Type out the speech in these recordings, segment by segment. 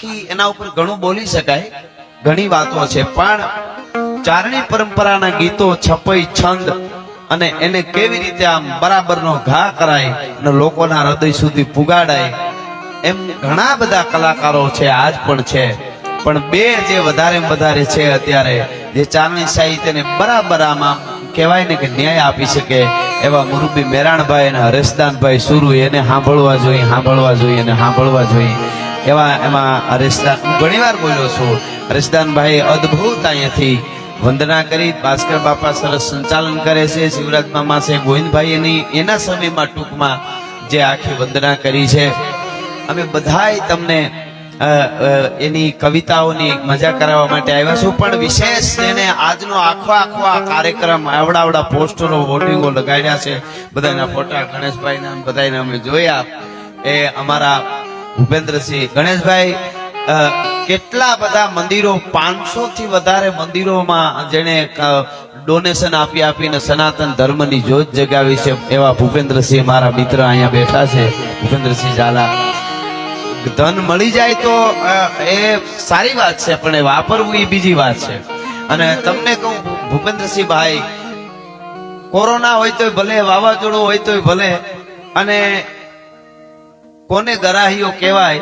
આખી એના ઉપર ઘણું બોલી શકાય, ઘણી વાતો છે, પણ ચારણી પરંપરાના ગીતો છપઈ છંદ અને એને કેવી રીતે આમ બરાબરનો ઘા કરાય અને લોકોના હૃદય સુધી પુગાડાય, એમ ઘણા બધા કલાકારો છે, આજ પણ છે. પણ બે જે વધારે વધારે છે અત્યારે, જે ચારણી સાહિત્યને બરાબર આમાં કહેવાય ને કે ન્યાય આપી શકે, એવા મુરબી મેરાણભાઈ અને હરેશદાનભાઈ સુરુ એને સાંભળવા જોઈએ સાંભળવા જોઈએ અને સાંભળવા જોઈએ. એવા એમાં હરેશદાન હું ઘણી વાર બોલ્યો છું. હરેશદાનભાઈ અદ્ભુત અહીંયાથી વંદના કરી, ભાસ્કર બાપા સરસ સંચાલન કરે છે, શિવરાજ મામા છે, ગોવિંદભાઈ એની એના સમયમાં ટૂંકમાં જે આખી વંદના કરી છે. અમે બધાય તમને એની કવિતાઓની મજા કરાવવા માટે આવ્યા છું, પણ વિશેષ એને આજનો આખો આખો આ કાર્યક્રમ આવડાવડા પોસ્ટરો હોર્ડિંગો લગાડ્યા છે. બધાના ફોટા ગણેશભાઈના બધાને અમે જોયા. એ અમારા ભૂપેન્દ્રસિંહ. ગણેશભાઈ કેટલા બધા મંદિરો, પાંચસો થી વધારે મંદિરોમાં જેને ડોનેશન આપી આપીને સનાતન ધર્મની જોત જગાવી છે એવા ભૂપેન્દ્રસિંહ મારા મિત્ર અહીંયા બેઠા છે. ભૂપેન્દ્રસિંહ ઝાલા, ધન મળી જાય તો એ સારી વાત છે, પણ એ વાપરવું એ બીજી વાત છે. અને તમને કહું ભૂપેન્દ્રસિંહ ભાઈ કોરોના હોય તોય ભલે, વાવાઝોડું હોય તોય ભલે, અને કોને ગરાહીઓ કહેવાય?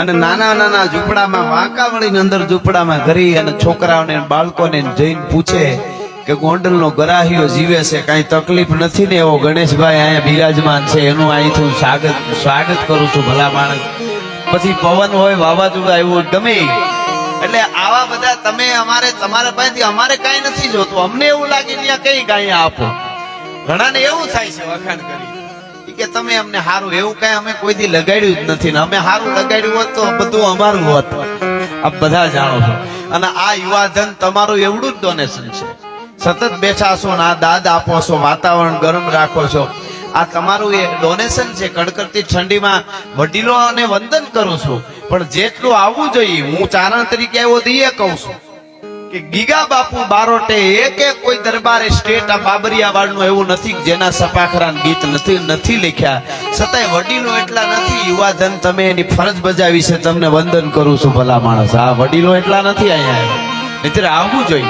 અને નાના નાના ઝૂંપડામાં વાંકા વળીને અંદર ઝૂંપડામાં ઘરી અને છોકરાઓને બાળકોને જઈને પૂછે કે ગોંડલનો ગરાહીઓ જીવે છે કાંઈ તકલીફ નથી ને એવો ગણેશભાઈ અહીંયા બિરાજમાન છે એનું અહીંથી સ્વાગત સ્વાગત કરું છું ભલા માણસ. પછી પવન હોય વાવાઝોડું હોય, ગમે. એટલે આવા બધા તમે અમારે તમારા પાસેથી અમારે કાંઈ નથી જોતું. અમને એવું લાગે ત્યાં કઈ ગાય આપો. ઘણાને એવું થાય છે વખાણ કરી કે તમે અમને સારું એવું કઈ અમે કોઈ દી લગાડ્યું જ નથી ને અમે સારું લગાડ્યું હોત તો બધું અમારું હોત. આ બધા જાણો છો. અને આ યુવાધન તમારું એવડું જ ડોનેશન છે. સતત બેઠા છો ને આ દાદ આપો છો, વાતાવરણ ગરમ રાખો છો. આ તમારું એ ડોનેશન છે. કડકડતી ઠંડીમાં વડીલોને વંદન કરું છું. પણ જેટલું આવવું જોઈએ, હું ચારણ તરીકે આવ્યો તો એ કહું છું. ગીગા બાપુ બારોટે એક કોઈ દરબારે સ્ટેટ આ બાબરિયા વાળનું એવું નથી જેના સપાખરા ગીત નથી નથી લખ્યા. છતાંય વડીલો એટલા નથી. યુવાધન, તમે એની ફરજ બજાવી છે, તમને વંદન કરું છું ભલા માણસ. આ વડીલો એટલા નથી અહીંયા. મિત્ર આવવું જોઈએ.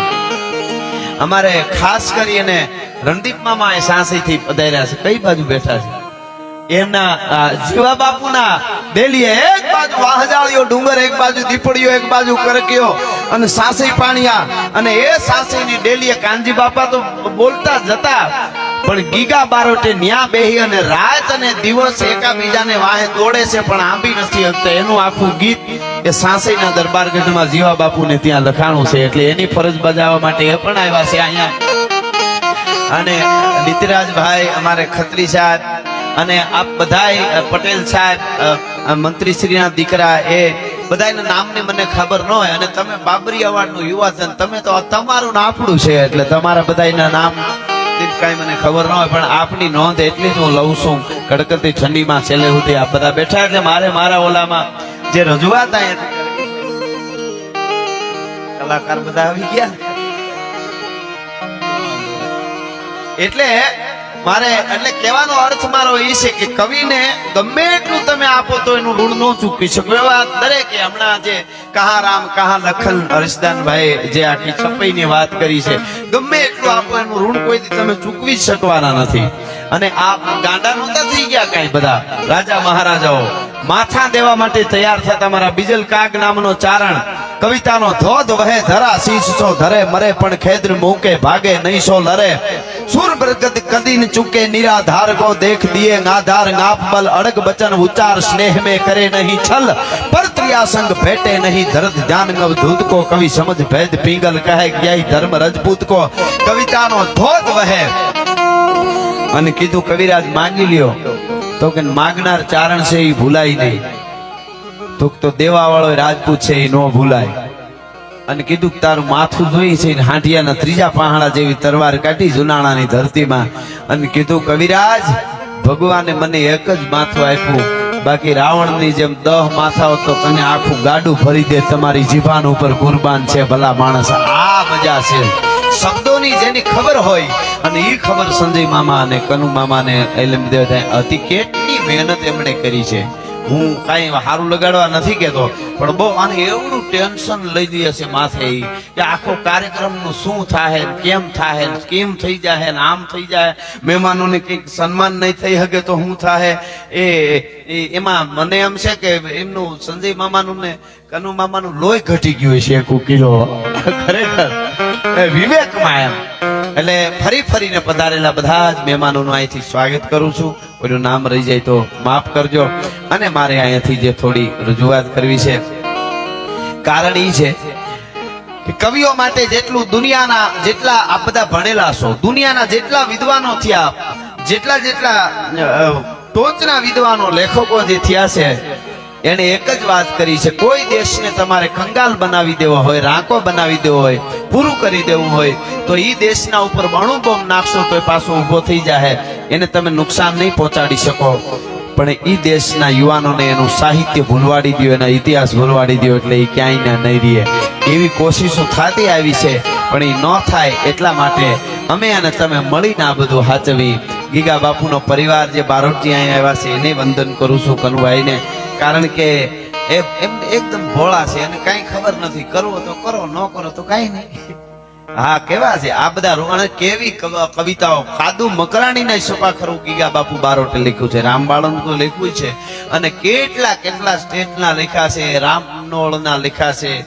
અમારે ખાસ કરીને રણદીપ મામા એ સાંસીથી પધાર્યા છે. કઈ બાજુ બેઠા છે? એમના જીવા બાપુના બેલીએ એક બાજુ વાહજાળીઓ, ડુંગર એક બાજુ, દીપડીઓ એક બાજુ કરકીઓ અને સાસી પાણીયા અને એ સાસીની ડેલીએ કાનજી બાપા તો બોલતા જતા, પણ ગીગા બારોટે ન્યા બેહી અને રાત અને દિવસ એકાબીજાને વાહે દોડે છે, પણ આંબી નથી શકતા એનું આખું ગીત એ સાસઈના દરબારગઢમાં જીવા બાપુને ત્યાં લખાણું છે, એટલે એની ફરજ બજાવવા માટે એ પણ આવ્યા છે અહીંયા. અને નીતિરાજભાઈ અમારે ખત્રી સાહેબ અને આપ બધાય પટેલ સાહેબ મંત્રી મંત્રીશ્રીના દીકરા એ બધાયના નામને મને ખબર ન હોય અને તમે બાબરી અવાર્ડનું યુવાધન તમે તો તમારું ને છે એટલે તમારા બધાયના નામ કાંઈ મને ખબર ન હોય, પણ આપની નોંધ એટલી જ હું લઉં છું. કડકતી ઠંડીમાં છેલ્લે સુધી આપ બધા બેઠા એટલે મારે મારા ઓલામાં જે રજૂઆત અહીંયા કલાકાર બધા આવી ગયા. એટલે મારે, એટલે કહેવાનો અર્થ મારો એ છે કે કવિને ગમે એટલું તમે આપો તો એનું ઋણ ન ચૂકવી શકો. એવા દરેકે હમણાં જે કહા રામ, કહા લખન હર્ષદાનભાઈ જે આખી છપાઈની વાત કરી છે, ગમે એટલું આપો એનું ઋણ કોઈથી તમે ચૂકવી શકવાના નથી. અને આ ગાંડા નહોતા થઈ ગયા કાંઈ બધા. રાજા મહારાજાઓ, માથા દેવા માટે તૈયાર થતા મારા બીજલ કાગ નામનો ચારણ. कविता नो धोध वह धरा शीश सो धरे मरे पण खेद्र मुके भागे नहीं सो लरे सुर बरगद कदीन चुके निराधार को देख दिए नाधार नाप बल अड़क बचन उचार स्नेह में करे नहीं छल पर त्रिया संग बैठे नहीं दर्द ज्ञान नव दूत को कवि समझ भेद पिंगल कहे क्या ही धर्म रजपूत को कविता नो धोध वह अन किदु कविराज मांगी लियो तो कि मांगनार चारण से ही भुलाई नहीं તો તો દેવા વાળો રાજપૂત છે એ ન ભૂલાય. અને કીધું કે તારું માથું જોઈ છે હાંઠિયાના ત્રીજા પહાડા જેવી તરવાર કાઢી જુનાણાની ધરતીમાં. અને કીધું, કવિરાજ, ભગવાને મને એક જ માથું આપ્યું. બાકી રાવણની જેમ દહ માથાઓ તો તને આખું ગાડું ભરી દે, તમારી જીભાન ઉપર કુરબાન છે, ભલા માણસ. આ મજા છે. શબ્દોની જેની ખબર હોય, અને એ ખબર સંજય મામા અને કનુ મામાને એલમ દેવ હતી કેટલી મહેનત એમણે કરી છે. હું કાંઈ સારું લગાડવા નથી કેતો પણ બહુ આને એવડું ટેન્શન લઈ દે છે માથે કે આખો કાર્યક્રમનું શું થાય કેમ થાય કેમ થઈ જાય ને આમ થઈ જાય મહેમાનોને કંઈક સન્માન નહીં થઈ શકે તો શું થાય એ એમાં મને એમ છે કે એમનું સંજય મામાનું ને કનુ મામાનું લોહી ઘટી ગયું છે એક કિલો. ખરેખર. વિવેકમાં એમ. એટલે ફરી ફરીને પધારેલા બધા જ મહેમાનોનું અહીંથી સ્વાગત કરું છું. કોઈનું નામ રહી જાય તો માફ કરજો. અને મારે અહીંયાથી જે થોડી રજૂઆત કરવી છે, કારણ ઈ છે કે કવિઓ માટે જેટલું દુનિયાના જેટલા આ બધા ભણેલા છો, દુનિયાના જેટલા વિદ્વાનો થયા, જેટલા જેટલા ટોચના વિદ્વાનો, લેખકો જે થયા છે એને એક જ વાત કરી છે, કોઈ દેશને તમારે કંગાલ બનાવી દેવો હોય, રાંકો બનાવી દેવો હોય, પૂરું કરી દેવું હોય, તો એ દેશના ઉપર બણું બોમ્બ નાખશો તો પાછો ઊભો થઈ જાય એને તમે નુકસાન નહીં પહોંચાડી શકો. પણ એ દેશના યુવાનોને એનું સાહિત્ય ભૂલવાડી દો એના ઇતિહાસ ભૂલવાડી દો એટલે એ ક્યાંય ના નહીં રહે એવી કોશિશો થતી આવી છે, પણ એ ન થાય એટલા માટે અમે અને તમે મળીને આ બધું હાચવી ગીગા બાપુનો પરિવાર જે બારોટજી અહીંયા આવ્યા છે, એને વંદન કરું છું કનુભાઈને. કારણ કે એ એકદમ ભોળા છે અને કઈ ખબર નથી, કરવો તો કરો, ન કરો તો કઈ નહીં. હા, કેવા છે? આ બધા રો- અને કેવી કવ- કવિતાઓ. ખાદુ મકરાણીને છપા ખરું ગીગા બાપુ બારોટે લખ્યું છે રામબાળનું તો લખ્યું છે. અને કેટલા કેટલા સ્ટેટના લખ્યા છે રામનોળના લખ્યા છે.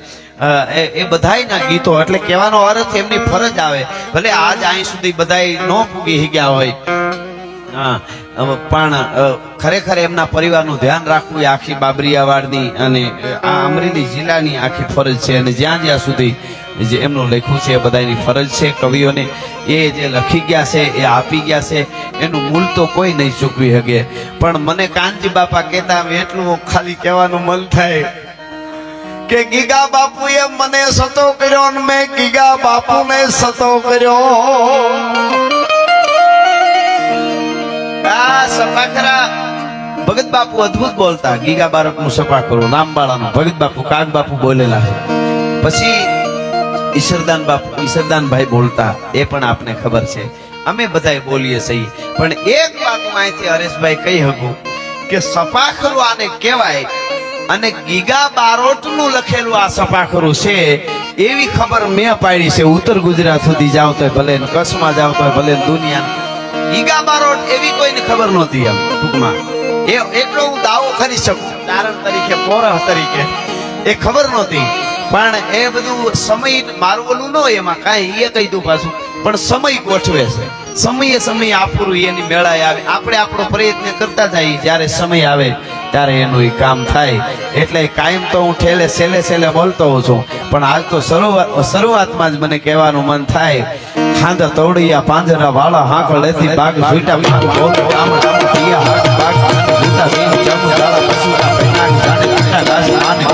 એ બધાયના ગીતો, એટલે કહેવાનો અર્થ એમની ફરજ આવે. ભલે આજ અહીં સુધી બધાય ન પૂગી ગયા હોય પણ ખરેખર એમના પરિવારનું ધ્યાન રાખવું એ આખી બાબરિયાવાડની અને આ અમરેલી જિલ્લાની આખી ફરજ છે. અને જ્યાં જ્યાં સુધી જે એમનું લખ્યું છે એ બધાની ફરજ છે. કવિઓને એ જે લખી ગયા છે, એ આપી ગયા છે. એનું મૂલ તો કોઈ નહીં ચૂકવી શકે. પણ મને કાનજી બાપા કહેતા એટલું ખાલી કહેવાનું મન થાય કે ગીગા બાપુએ મને સતો કર્યો ને મેં ગીગા બાપુને સતો કર્યો. આ સપાખરા ભગત બાપુ અદ્ભુત બોલતા. ગીગા બારકનું સપા કરું. રામબાળાનું ભગત બાપુ, કાગ બાપુ બોલેલા છે. પછી ઈશ્વરદાન બાપુ ઈશ્વરદાનભાઈ બોલતા. એ પણ આપને ખબર છે. અમે બધાય બોલીએ સહી પણ એક વાત અહીંથી હરેશભાઈ કહી શકું કે સપાખરું આને કહેવાય અને ગીગા બારોટનું લખેલું આ સપાખરું છે, એવી ખબર મેં પાડી છે. ઉત્તર ગુજરાત સુધી જાવ તો ભલે ને કચ્છમાં જાવ તો ભલે દુનિયા ગીગા બારોટ એવી કોઈને ખબર નહોતી એમ, ટૂંકમાં. એ એટલો હું દાવો કરી શકું. કારણ તરીકે, પોરહ તરીકે, એ ખબર નહોતી. પણ એ બધું સમય મારું ન એમાં, કાંઈ એ કહી દઉં પાછું. પણ સમય ગોઠવે છે. સમયે સમય આપુરું એની મેળાએ આવે. આપણે આપણો પ્રયત્ન કરતા જઈએ. જ્યારે સમય આવે, ત્યારે એનું એ કામ થાય. એટલે કાયમ તો હું ઠેલે, છેલ્લે છેલ્લે બોલતો હોઉં છું. પણ આજ તો શરૂઆત, શરૂઆતમાં જ મને કહેવાનું મન થાય ખાંદ તોડિયા પાંજરા વાળા હાંખ લેતી બાગ સુઈટા પાક બોલ કામ કામ પિયા હાથ બાગ. સુતા સિંહ ચમ દાડા પશુના પેના જાણે પિતા દાસ આને